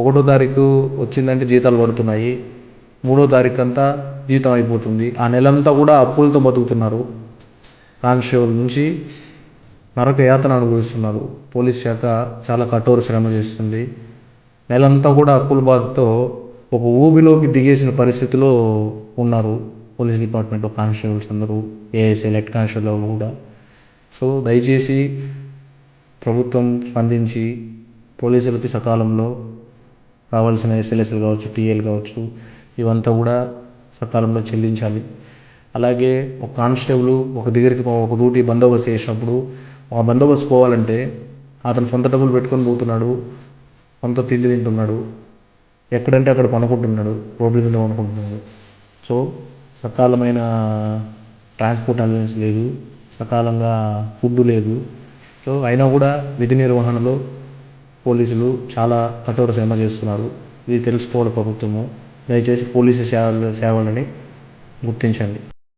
ఒకటో తారీఖు వచ్చిందంటే జీతాలు పడుతున్నాయి. మూడో తారీఖు అంతా జీతం అయిపోతుంది. ఆ నెలంతా కూడా అప్పులతో బతుకుతున్నారు. కానిస్టేబుల్ నుంచి నరక యాతన అనుభవిస్తున్నారు. పోలీస్ శాఖ చాలా కఠోర శ్రమ చేస్తుంది. నెలంతా కూడా అప్పుల బాధతో ఒక ఊబిలోకి దిగేసిన పరిస్థితిలో ఉన్నారు పోలీస్ డిపార్ట్మెంట్లో కానిస్టేబుల్స్ అందరూ ఏఎస్ఏ లెట్ కానిస్టేబుల్ కూడా. సో దయచేసి ప్రభుత్వం స్పందించి పోలీసులకి సకాలంలో రావాల్సిన ఎస్ఎల్ఎస్లు కావచ్చు టీఏలు కావచ్చు ఇవంతా కూడా సకాలంలో చెల్లించాలి. అలాగే ఒక కానిస్టేబుల్ ఒక దగ్గరికి ఒక డ్యూటీ బందోబస్తు చేసినప్పుడు ఆ బందోబస్తు పోవాలంటే అతను సొంత డబ్బులు పెట్టుకొని పోతున్నాడు సొంత తిండి తింటున్నాడు ఎక్కడంటే అక్కడ పనుకుంటున్నాడు రోడ్ల మీద పనుకుంటున్నాడు. సో సకాలమైన ట్రాన్స్పోర్ట్ అలవెన్స్ లేదు సకాలంగా ఫుడ్ లేదు. సో అయినా కూడా విధి నిర్వహణలో పోలీసులు చాలా కఠోర శ్రమ చేస్తున్నారు. ఇది తెలుసుకోవాలి ప్రభుత్వము. దయచేసి పోలీసు సేవలు సేవలని గుర్తించండి.